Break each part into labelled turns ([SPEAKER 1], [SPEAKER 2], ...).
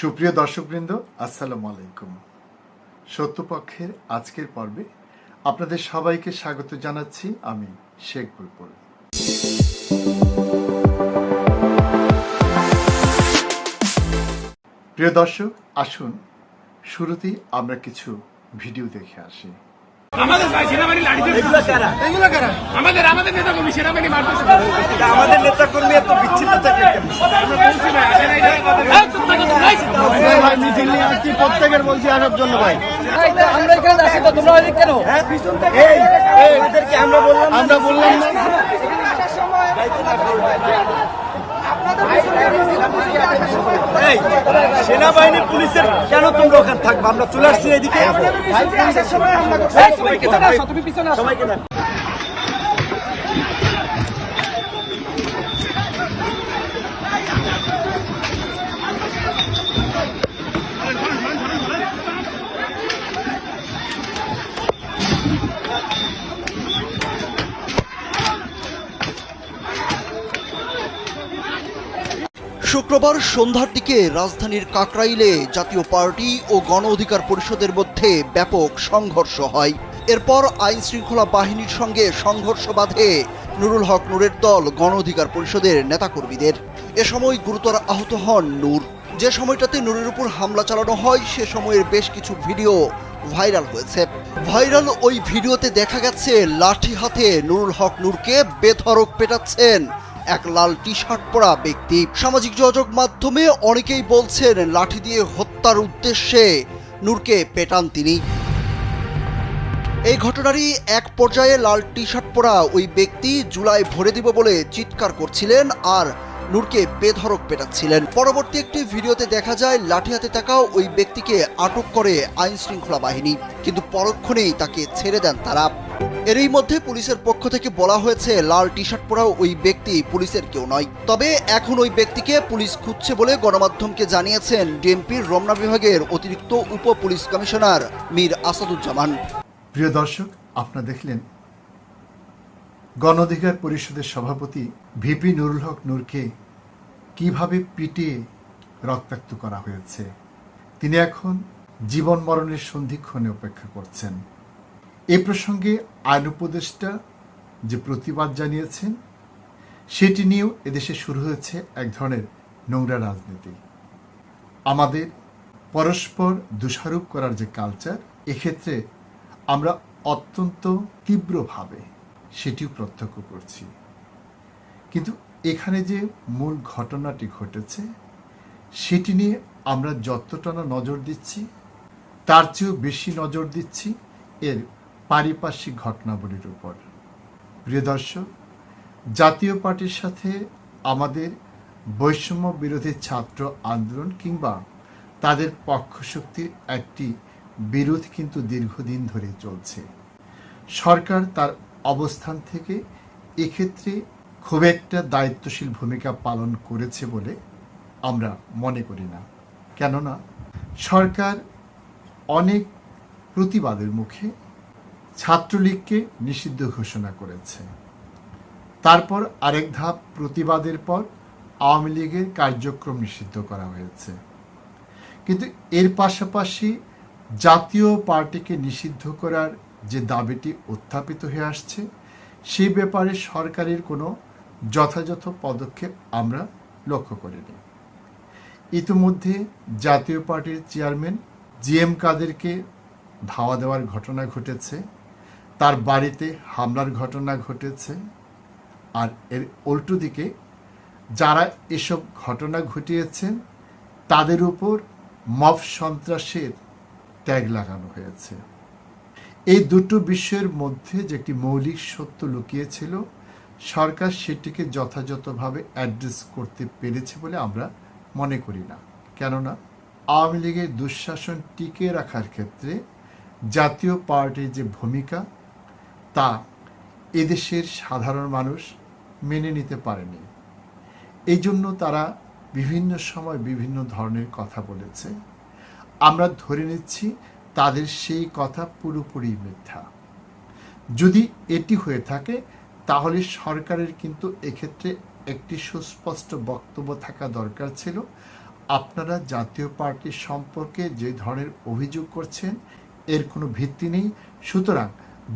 [SPEAKER 1] সুপ্রিয় দর্শকবৃন্দ আসসালামু আলাইকুম। সত্যপক্ষের আজকের পর্বে আপনাদের সবাইকে স্বাগত জানাচ্ছি আমি শেখ বুলবুল। প্রিয় দর্শক আসুন শুরুতেই আমরা কিছু ভিডিও দেখে আসি।
[SPEAKER 2] আমাদের সেনাবাহিনী লাঠি আমাদের আমাদের নেতা কর্মী সেনাবাহিনী মারতেছে।
[SPEAKER 3] আমাদের নেতা কর্মী এত বিচ্ছিন্ন থাকে
[SPEAKER 2] আমরা
[SPEAKER 4] এখানে আসি তো তোমরা ওদিক কেন?
[SPEAKER 3] হ্যাঁ? এই, এই, এদেরকে আমরা বললাম আমরা বললাম সেনাবাহিনী পুলিশের কেন তোমরা ওখানে থাকবে? আমরা চলে আসছি এদিকে। সবাইকে
[SPEAKER 5] শুক্রবার সন্ধ্যার দিকে রাজধানীর কাকরাইলে জাতীয় পার্টি ও গণ অধিকার পরিষদের মধ্যে ব্যাপক সংঘর্ষ হয়। এরপর আইন শৃঙ্খলা বাহিনীর সঙ্গে সংঘর্ষ বাধে নুরুল হক নূরের দল গণ অধিকার পরিষদের নেতাকর্মীদের। এ সময় গুরুতর আহত হন নূর। যে সময়টাতে নূরের উপর হামলা চালানো হয়, সে সময়ের বেশ কিছু ভিডিও ভাইরাল হয়েছে। ভাইরাল ওই ভিডিওতে দেখা গেছে, লাঠি হাতে নুরুল হক নূরকে বেধড়ক পেটাচ্ছেন এক লাল টি শার্ট পরা ব্যক্তি। সামাজিক যোগাযোগ মাধ্যমে অনেকেই বলছেন, লাঠি দিয়ে হত্যার উদ্দেশ্যে নূরকে পেটান তিনি। এই ঘটনারই এক পর্যায়ে লাল টি শার্ট পরা ওই ব্যক্তি জুলাই ভরে দিব বলে চিৎকার করছিলেন আর নূরকে বেধড়ক পেটাচ্ছিলেন। পরবর্তী একটি ভিডিওতে দেখা যায়, লাঠি হাতে থাকা ওই ব্যক্তিকে আটক করে আইন শৃঙ্খলা বাহিনী। কিন্তু পরক্ষণেই তাকে ছেড়ে দেন তারা। এরই মধ্যে পুলিশের পক্ষ থেকে বলা হয়েছে, লাল টি শার্ট পরা ওই ব্যক্তি, পুলিশের কেউ নয়। তবে এখন ওই ব্যক্তিকে পুলিশ খুঁজছে বলে গণমাধ্যমকে জানিয়েছেন ডিএমপির রমনা বিভাগের অতিরিক্ত উপ পুলিশ কমিশনার মীর আসাদুজ্জামান।
[SPEAKER 1] প্রিয় দর্শক, আপনারা দেখলেন গণ অধিকার পরিষদের সভাপতি ভিপি নুরুল হক নূরকে কীভাবে পিটিয়ে রক্তাক্ত করা হয়েছে। তিনি এখন জীবন মরণের সন্ধিক্ষণে অপেক্ষা করছেন। এ প্রসঙ্গে আইন উপদেষ্টা যে প্রতিবাদ জানিয়েছেন, সেটি নিয়েও এদেশে শুরু হয়েছে এক ধরনের নোংরা রাজনীতি। আমাদের পরস্পর দোষারোপ করার যে কালচার এক্ষেত্রে আমরা অত্যন্ত তীব্রভাবে সেটিও প্রত্যক্ষ করছি। কিন্তু এখানে যে মূল ঘটনাটি ঘটেছে, সেটি নিয়ে আমরা যতটা নজর দিচ্ছি, তার চেয়েও বেশি নজর দিচ্ছি এর পারিপার্শ্বিক ঘটনাবলীর উপর। প্রিয় দর্শক, জাতীয় পার্টির সাথে আমাদের বৈষম্য বিরোধী ছাত্র আন্দোলন কিংবা তাদের পক্ষশক্তির একটি বিরোধ কিন্তু দীর্ঘদিন ধরে চলছে। সরকার তার অবস্থান থেকে এক্ষেত্রে খুব একটা দায়িত্বশীল ভূমিকা পালন করেছে বলে আমরা মনে করি না। কেননা সরকার অনেক প্রতিবাদের মুখে ছাত্রলীগকে নিষিদ্ধ ঘোষণা করেছে। তারপর আরেক ধাপ প্রতিবাদের পর আওয়ামী লীগের কার্যক্রম নিষিদ্ধ করা হয়েছে। কিন্তু এর পাশাপাশি জাতীয় পার্টিকে নিষিদ্ধ করার যে দাবিটি উত্থাপিত হয়ে আসছে সেই ব্যাপারে সরকারের কোনো যথাযথ পদক্ষেপ আমরা লক্ষ্য করিনি। ইতিমধ্যে জাতীয় পার্টির চেয়ারম্যান জি এম কাদেরকে ধাওয়া দেওয়ার ঘটনা ঘটেছে। তার বাড়িতে হামলার ঘটনা ঘটেছে। আর এর উল্টো দিকে যারা এসব ঘটনা ঘটিয়েছেন, তাদের উপর মফ সন্ত্রাসের ট্যাগ লাগানো হয়েছে। এই দুটো বিষয়ের মধ্যে যে একটি মৌলিক সত্য লুকিয়েছিল, সরকার সেটিকে যথাযথভাবে অ্যাড্রেস করতে পেরেছে বলে আমরা মনে করি না। কেননা, আওয়ামী লীগের দুঃশাসন টিকিয়ে রাখার ক্ষেত্রে জাতীয় পার্টির যে ভূমিকা তা এদেশের সাধারণ মানুষ মেনে নিতে পারেনি। এই জন্য তারা বিভিন্ন সময় বিভিন্ন ধরনের কথা বলেছে। আমরা ধরে নিচ্ছি তাদের সেই কথা পুরোপুরি মিথ্যা। যদি এটি হয়ে থাকে, তাহলে সরকারের কিন্তু এক্ষেত্রে একটি সুস্পষ্ট বক্তব্য থাকা দরকার ছিল। আপনারা জাতীয় পার্টি সম্পর্কে যে ধরনের অভিযোগ করছেন, এর কোনো ভিত্তি নেই। সুতরাং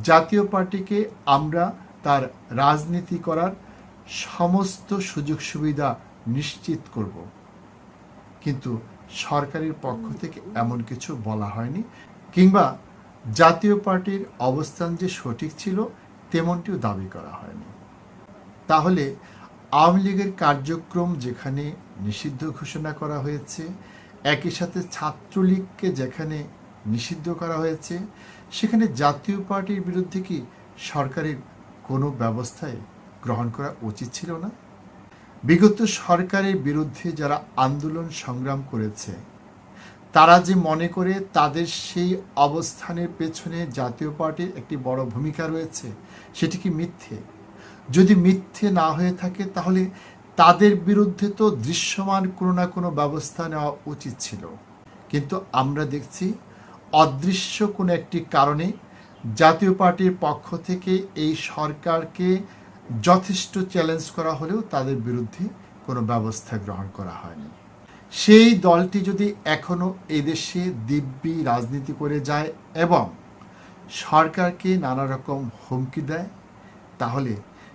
[SPEAKER 1] জাতীয় পার্টিকে আমরা তার রাজনীতি করার সমস্ত সুযোগ সুবিধা নিশ্চিত করব। কিন্তু সরকারের পক্ষ থেকে এমন কিছু বলা হয়নি, কিংবা জাতীয় পার্টির অবস্থান যে সঠিক ছিল তেমনটিও দাবি করা হয়নি। তাহলে আওয়ামী লীগের কার্যক্রম যেখানে নিষিদ্ধ ঘোষণা করা হয়েছে, একই সাথে ছাত্রলীগকে যেখানে নিষিদ্ধ করা হয়েছে। সেখানে জাতীয় পার্টির বিরুদ্ধে কি সরকারের কোনো ব্যবস্থায় গ্রহণ করা উচিত ছিল না? বিগত সরকারের বিরুদ্ধে যারা আন্দোলন সংগ্রাম করেছে, তারা যে মনে করে তাদের সেই অবস্থানের পেছনে জাতীয় পার্টির একটি বড় ভূমিকা রয়েছে, সেটি কি মিথ্যে? যদি মিথ্যে না হয়ে থাকে, তাহলে তাদের বিরুদ্ধে তো দৃশ্যমান কোনো না কোনো ব্যবস্থা নেওয়া উচিত ছিল। কিন্তু আমরা দেখছি অদৃশ্য কোনো একটি কারণে জাতীয় পার্টির পক্ষ থেকে এই সরকারকে যথেষ্ট চ্যালেঞ্জ করা হলেও তাদের বিরুদ্ধে কোনো ব্যবস্থা গ্রহণ করা হয়নি। সেই দলটি যদি এখনও এদেশে দিব্যি রাজনীতি করে যায় এবং সরকারকে নানা রকম হুমকি দেয়, তাহলে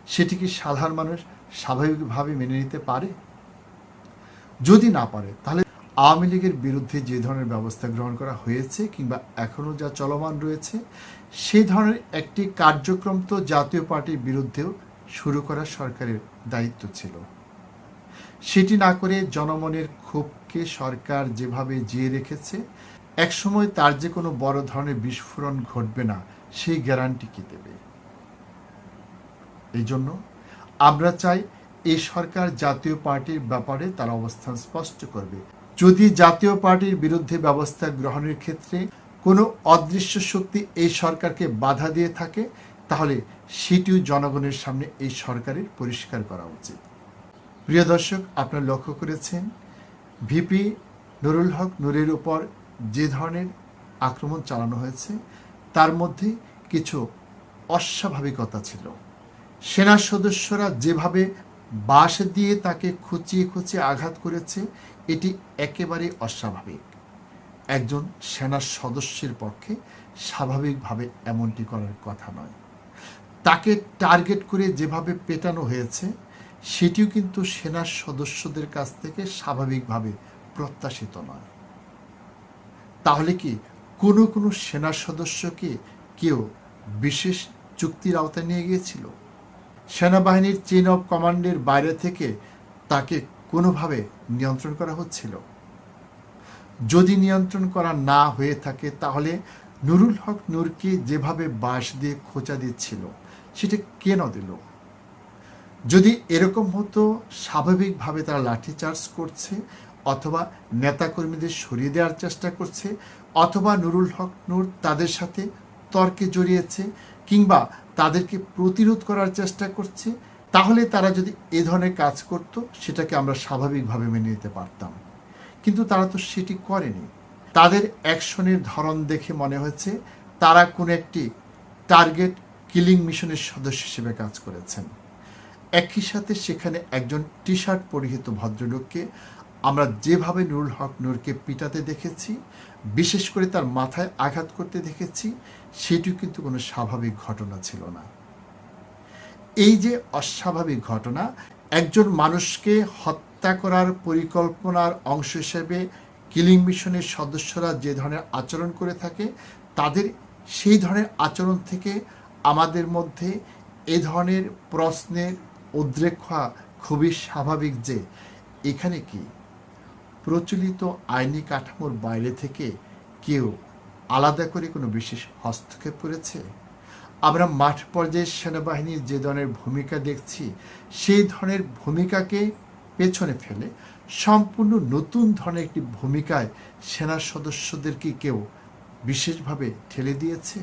[SPEAKER 1] সেটি কি সাধারণ মানুষ স্বাভাবিকভাবে মেনে নিতে পারে? যদি না পারে, তাহলে আওয়ামী লীগের বিরুদ্ধে যে ধরনের ব্যবস্থা গ্রহণ করা হয়েছে কিংবা এখনও যা চলমান রয়েছে, সেই ধরনের একটি কার্যক্রম তো জাতীয় পার্টির বিরুদ্ধেও শুরু করা সরকারের দায়িত্ব ছিল। সেটি না করে জনমনের ক্ষোভকে সরকার যেভাবে জিয়ে রেখেছে, একসময় তার যে কোনো বড় ধরনের বিস্ফোরণ ঘটবে না, সেই গ্যারান্টি কি দেবে? এই জন্য আমরা চাই এই সরকার জাতীয় পার্টির ব্যাপারে তার অবস্থান স্পষ্ট করবে। যদি জাতীয় পার্টির বিরুদ্ধে ব্যবস্থা গ্রহণের ক্ষেত্রে কোনো অদৃশ্য শক্তি এই সরকারকে বাধা দিয়ে থাকে, তাহলে সেটিও জনগণের সামনে এই সরকারের পরিষ্কার করা উচিত। প্রিয় দর্শক, আপনারা লক্ষ্য করেছেন, ভিপি নুরুল হক নুরের উপর যে ধরনের আক্রমণ চালানো হয়েছে, তার মধ্যে কিছু অস্বাভাবিকতা ছিল। সেনা সদস্যরা যেভাবে বাঁশ দিয়ে তাকে খুঁচিয়ে খুঁচিয়ে আঘাত করেছে, এটি একেবারে অস্বাভাবিক। একজন সেনা সদস্যের পক্ষে স্বাভাবিকভাবে এমনটি করার কথা নয়। তাকে টার্গেট করে যেভাবে পেটানো হয়েছে, সেটিও কিন্তু সেনা সদস্যদের কাছ থেকে স্বাভাবিকভাবে প্রত্যাশিত নয়। তাহলে কি কোনো কোনো সেনা সদস্যকে কেউ বিশেষ চুক্তির আওতায় নিয়ে গিয়েছিল? সেনাবাহিনীর চেন অফ কমান্ডের বাইরে থেকে তাকে কোনোভাবে নিয়ন্ত্রণ করা হচ্ছিল। যদি নিয়ন্ত্রণ করা না হয়ে থাকে, তাহলে নুরুল হক নূরকে যেভাবে বাঁশ দিয়ে খোঁচা দিচ্ছিল, সেটা কেন দিল? যদি এরকম হতো, স্বাভাবিকভাবে তারা লাঠিচার্জ করছে, অথবা নেতাকর্মীদের সরিয়ে দেওয়ার চেষ্টা করছে, অথবা নুরুল হক নূর তাদের সাথে তর্কে জড়িয়েছে কিংবা তাদেরকে প্রতিরোধ করার চেষ্টা করছে, তাহলে তারা যদি এ ধরনের কাজ করত, সেটাকে আমরা স্বাভাবিকভাবে মেনে নিতে পারতাম। কিন্তু তারা তো সেটি করেনি। তাদের অ্যাকশনের ধরন দেখে মনে হয়েছে তারা কোনো একটি টার্গেট কিলিং মিশনের সদস্য হিসেবে কাজ করেছেন। একই সাথে সেখানে একজন টি শার্ট পরিহিত ভদ্রলোককে আমরা যেভাবে নুরুল হক নূরকে পিটাতে দেখেছি, বিশেষ করে তার মাথায় আঘাত করতে দেখেছি, সেটিও কিন্তু কোনো স্বাভাবিক ঘটনা ছিল না। এই যে অস্বাভাবিক ঘটনা, একজন মানুষকে হত্যা করার পরিকল্পনার অংশ হিসেবে কিলিং মিশনের সদস্যরা যে ধরনের আচরণ করে থাকে, তাদের সেই ধরনের আচরণ থেকে আমাদের মধ্যে এ ধরনের প্রশ্নের উদ্রেক হওয়া খুবই স্বাভাবিক যে, এখানে কি? প্রচলিত আইনি কাঠামোর বাইরে থেকে কেউ আলাদা করে কোনো বিশেষ হস্তক্ষেপ করেছে? আমরা মাঠ পর্যায়ে সেনাবাহিনীর যে ধরনের ভূমিকা দেখছি, সেই ধরনের ভূমিকাকে পেছনে ফেলে সম্পূর্ণ নতুন ধরনের একটি ভূমিকায় সেনা সদস্যদেরকে কেউ বিশেষভাবে ঠেলে দিয়েছে?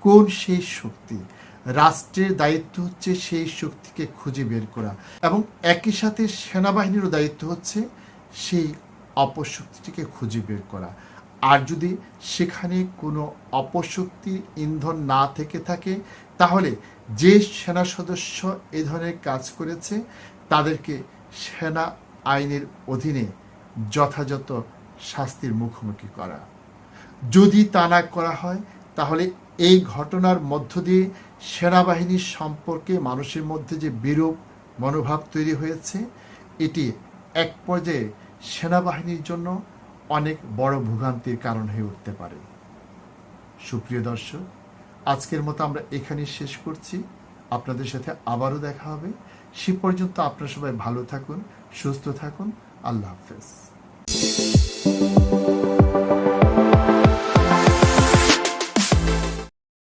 [SPEAKER 1] কোন সেই শক্তি? রাষ্ট্রের দায়িত্ব হচ্ছে সেই শক্তিকে খুঁজে বের করা এবং একই সাথে সেনাবাহিনীরও দায়িত্ব হচ্ছে সেই অপশক্তিটিকে খুঁজে বের করা। আর যদি সেখানে কোনো অপশক্তির ইন্ধন না থেকে থাকে, তাহলে যে সেনা সদস্য এ ধরনের কাজ করেছে, তাদেরকে সেনা আইনের অধীনে যথাযথ শাস্তির মুখোমুখি করা। যদি তা না করা হয়, তাহলে এই ঘটনার মধ্য দিয়ে সেনাবাহিনীর সম্পর্কে মানুষের মধ্যে যে বিরূপ মনোভাব তৈরি হয়েছে, এটি এক পর্যায়ে সেনাবাহিনীর জন্য অনেক বড় ভোগান্তির কারণ হয়ে উঠতে পারে। সুপ্রিয় দর্শক, আজকের মতো আমরা এখানেই শেষ করছি। আপনাদের সাথে আবারও দেখা হবে। সে পর্যন্ত আপনারা সবাই ভালো থাকুন, সুস্থ থাকুন। আল্লাহ হাফেজ।